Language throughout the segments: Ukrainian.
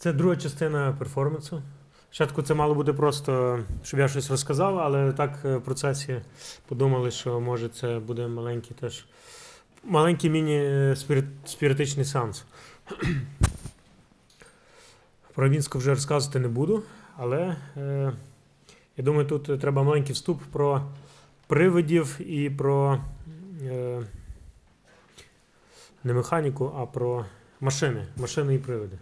Це друга частина перформансу. Спочатку це мало бути просто, щоб я щось розказав, але так е, в процесі подумали, що може це буде маленький теж маленький міні-спіритичний сеанс. Про Мінську вже розказувати не буду, але е, я думаю, тут треба маленький вступ про привидів і про е, не механіку, а про машини, машини і привиди.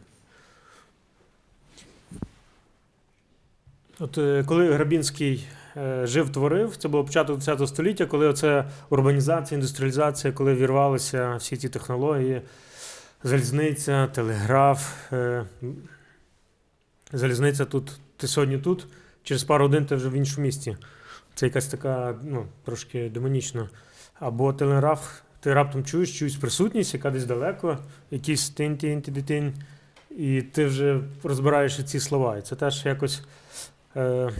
От е, коли Грабінський е, жив, творив, це було початок ХХ століття, коли оце урбанізація, індустріалізація, коли вірвалися всі ці технології, залізниця, телеграф. е, Залізниця тут, ти сьогодні тут, через пару годин ти вже в іншому місті. Це якась така, ну, трошки демонічна. Або телеграф, ти раптом чуєш чуєш присутність, яка десь далеко, якийсь тин тин тин тин і ти вже розбираєш ці слова. І це теж якось. Е,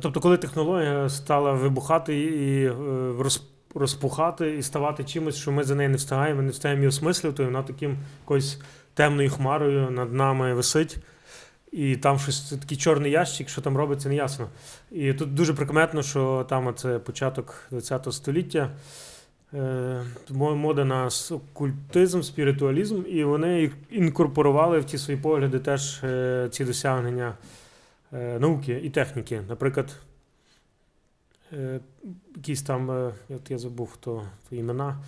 тобто, коли технологія стала вибухати і е, роз, розпухати і ставати чимось, що ми за нею не встигаємо, не встигаємо її осмислювати, вона таким якоюсь темною хмарою над нами висить. І там щось такий чорний ящик, що там робиться, не ясно. І тут дуже прикметно, що там це початок ХХ століття. Е, мода на окультизм, спіритуалізм, і вони інкорпорували в ті свої погляди теж ці досягнення науки і техніки. Наприклад, е, якісь там, е, от я забув хто, імена.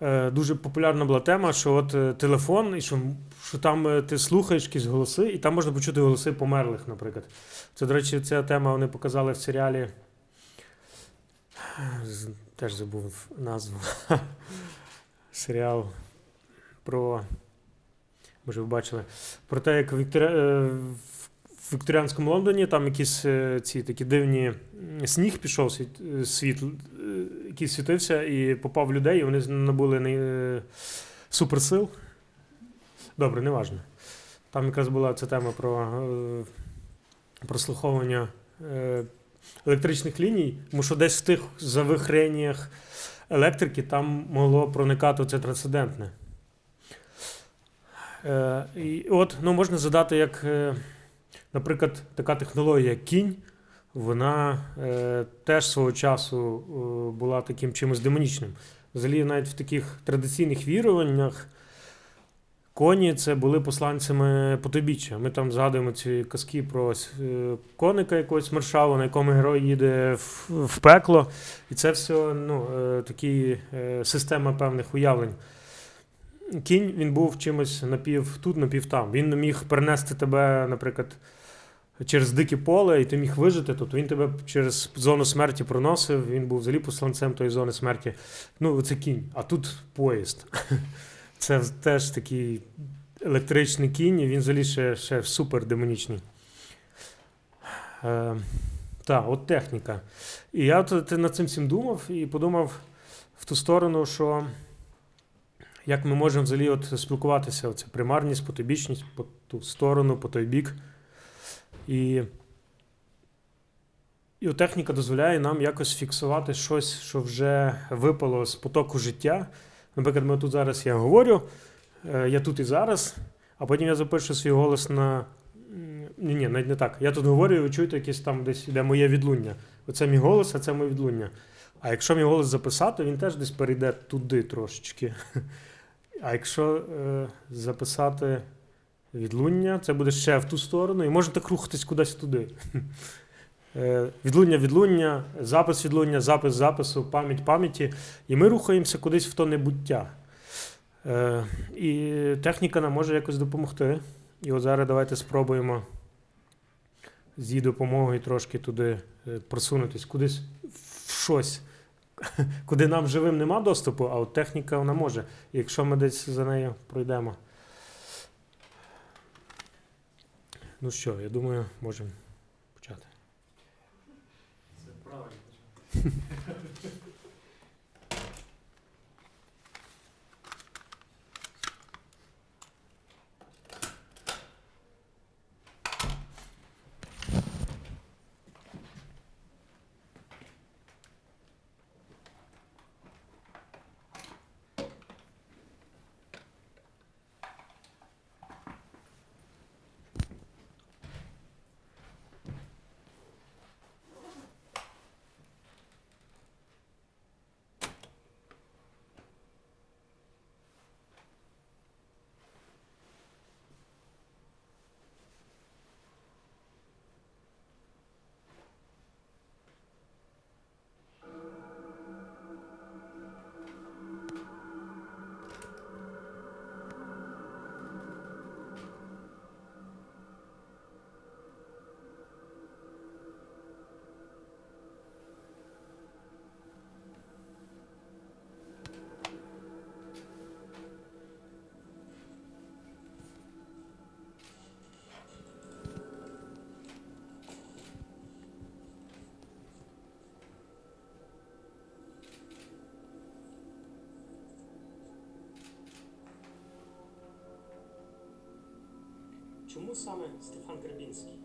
Е, Дуже популярна була тема, що от е, телефон, і що, що там е, ти слухаєш якісь голоси, і там можна почути голоси померлих, наприклад. Це, до речі, ця тема вони показали в серіалі. Теж забув назву. Серіал про. Може, ви бачили. Про те, як Віктор... в Вікторіанському Лондоні там якісь е, ці такі дивні сніг пішов світ, е, світ, е, який світився і попав в людей, і вони набули не, суперсил. Добре, неважно. Там якраз була ця тема про прослуховування електричних ліній, тому що десь в тих завихреннях електрики там могло проникати це трансцендентне. І от ну, можна задати, як, наприклад, така технологія кінь, вона е, теж свого часу е, була таким чимось демонічним. Взагалі, навіть в таких традиційних віруваннях коні це були посланцями потойбіччя. Ми там згадуємо ці казки про е, коника якогось маршалу, на якому герой їде в, в пекло. І це все ну, е, такі е, система певних уявлень. Кінь він був чимось напів тут, напів там. Він міг перенести тебе, наприклад, через дике поле, і ти міг вижити, тобто він тебе через зону смерті проносив, він був взагалі посланцем тої зони смерті. Ну, це кінь, а тут поїзд. Це теж такий електричний кінь, і він взагалі ще, ще супер демонічний. Е, так, от техніка. І я от, над цим всім думав і подумав в ту сторону, що як ми можемо взагалі от спілкуватися, оця примарність, потойбічність, по ту сторону, по той бік. І, і техніка дозволяє нам якось фіксувати щось, що вже випало з потоку життя. Наприклад, ми тут зараз я говорю, е, я тут і зараз, а потім я запишу свій голос на. Ні, ні, навіть не так. Я тут говорю, і ви чуєте, якесь там десь іде моє відлуння. Оце мій голос, а це моє відлуння. А якщо мій голос записати, він теж десь перейде туди трошечки. А якщо е, записати відлуння, це буде ще в ту сторону, і можна так рухатись кудись туди. Е, Відлуння, відлуння, запис відлуння, запис запису, пам'ять пам'яті. І ми рухаємося кудись в то небуття. Е, І техніка нам може якось допомогти. І от зараз давайте спробуємо з її допомогою трошки туди е, просунутись, кудись в щось, куди нам живим нема доступу, а от техніка вона може, якщо ми десь за нею пройдемо. Ну що, я думаю, можемо Чому саме Стефан Гребінський?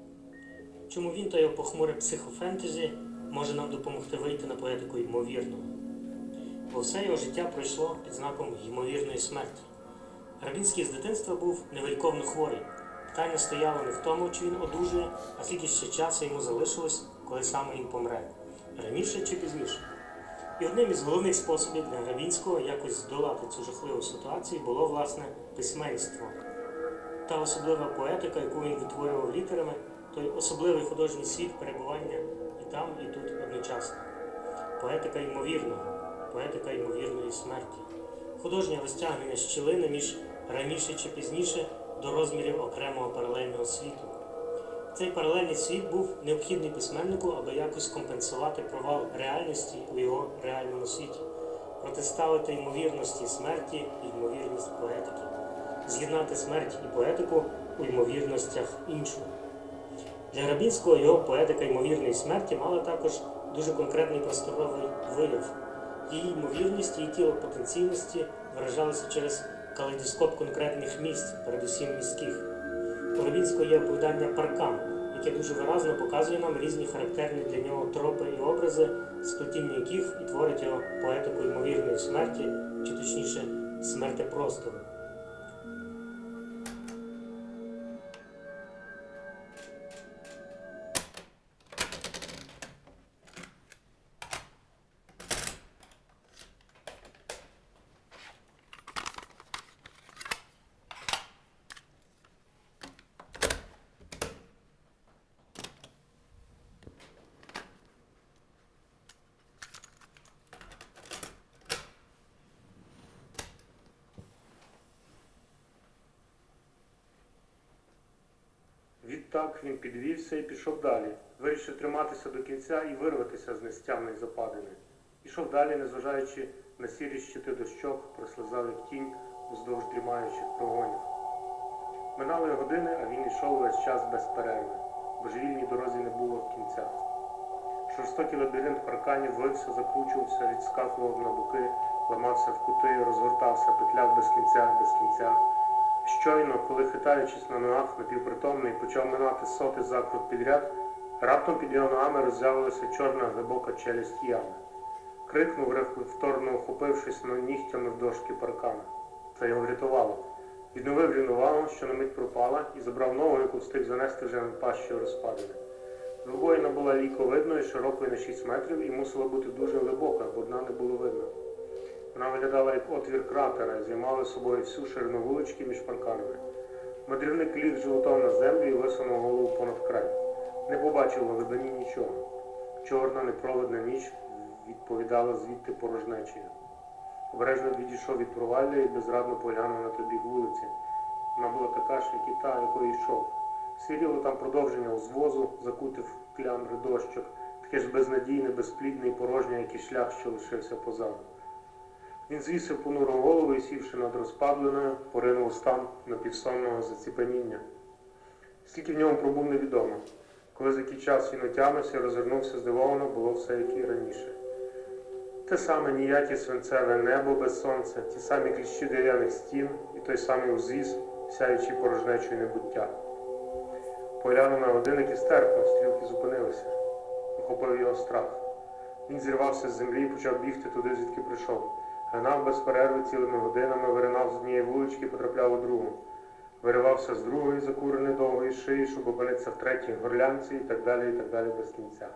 Чому він та його похмуре психофентезі може нам допомогти вийти на поетику ймовірного? Бо все його життя пройшло під знаком ймовірної смерті. Грабінський з дитинства був невеликовно хворий. Питання стояло не в тому, чи він одужує, а скільки ще часу йому залишилось, коли саме він помре. Раніше чи пізніше. І одним із головних способів для Грабінського якось здолати цю жахливу ситуацію було власне письменство. Та особлива поетика, яку він витворював літерами, той особливий художній світ перебування і там, і тут одночасно. Поетика ймовірного, поетика ймовірної смерті, художнє розтягнення щілини між раніше чи пізніше до розмірів окремого паралельного світу. Цей паралельний світ був необхідний письменнику, аби якось компенсувати провал реальності у його реальному світі, протиставити ймовірності смерті і ймовірність поетики, з'єднати смерть і поетику у ймовірностях іншого. Для Грабінського його поетика ймовірної смерті мала також дуже конкретний просторовий вияв. Її ймовірність, її тіло потенційності виражалися через калейдоскоп конкретних місць, передусім міських. У Грабінського є оповідання Паркан, яке дуже виразно показує нам різні характерні для нього тропи і образи, сплетіння яких і творить його поетику ймовірної смерті, чи точніше смерти простору. Відтак він підвівся і пішов далі, вирішив триматися до кінця і вирватися з нестямної западини. Пішов далі, незважаючи на сірі щити дощок, прослизав як тінь уздовж дрімаючих прогонів. Минали години, а він йшов весь час без перерви. Божевільній дорозі не було кінця. Жорстокий лабіринт парканів вився, закручувався, відскакував на боки, ламався в кути, розгортався, петляв без кінця, без кінця. Щойно, коли хитаючись на ногах, напівпритомний, почав минати соти закрут підряд, раптом під його ногами роззявилася чорна глибока челюсть ями. Крикнув, рефлекторно охопившись на нігтями в дошки паркана. Це його врятувало. Відновив рівновагу, що на мить пропала, і забрав ногу, яку встиг занести вже на пащу розпадини. Двобоїна була ліко видною, широкою на 6 метрів і мусила бути дуже глибока, бо дна не було видно. Вона виглядала як отвір кратера і займала собою всю ширину вулички між парканами. Мандрівник ліг животом на землю і висунув голову понад край. Не побачив на глибині нічого. Чорна непровидна ніч відповідала звідти порожнечею. Обережно відійшов від провалля і безрадно поглянув на той бік вулиці. Вона була така ж, як і та, якою йшов. Сиділо там продовження узвозу, закуте в клямри дощок, таке ж безнадійне, безплідне і порожнє, як і шлях, що лишився позаду. Він звісив понуру голову і, сівши над розпадленою, поринув стан напівсонного заціпеніння. Скільки в ньому пробув невідомо. Коли за який час він отямився розвернувся здивовано, було все, як і раніше. Те саме ніяке свинцеве небо без сонця, ті самі кліщі дерев'яних стін і той самий узвіз, сяючий порожнечою небуття. Поглянув на годинник і стерпнув, стрілки зупинилися. Охопив його страх. Він зірвався з землі і почав бігти туди, звідки прийшов. Гнав без перерви цілими годинами, виринав з однієї вулички, потрапляв у другу. Виривався з другої закуреної довгої шиї, щоб опинитися в третій горлянці і так далі, і так далі без кінця.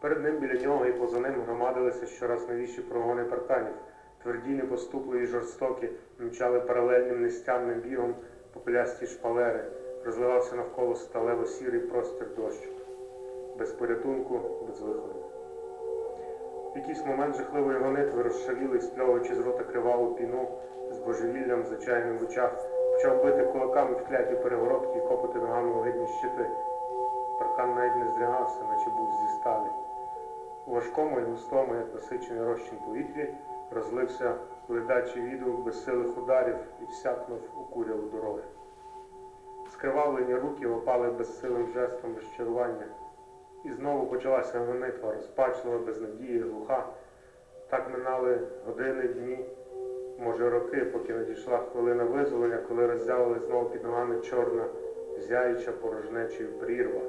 Перед ним біля нього і поза ним громадилися щораз новіші прогони парканів. Тверді, непоступливі, жорстокі, мчали паралельним нестямним бігом попелясті шпалери, розливався навколо сталево-сірий простір дощу. Без порятунку, без виходу. В якийсь момент жахливої гонитви розшалілий, спльовуючи з рота криваву піну, з божевіллям зачаяним в очах, почав бити кулаками в кляті перегородки і копати ногами у гидні щити. Паркан навіть не здригався, наче був зі сталі. У важкому і густому, як насичений розчин повітрі, розлився ледачий відгук безсилих ударів і всякнув у куряву дороги. Скривавлені руки опали безсилим жестом розчарування. І знову почалася гонитва, розпачлива, безнадії, глуха. Так минали години, дні, може роки, поки надійшла хвилина визволення, коли роззявили знову під ногами чорна, зяюча порожнечою прірва.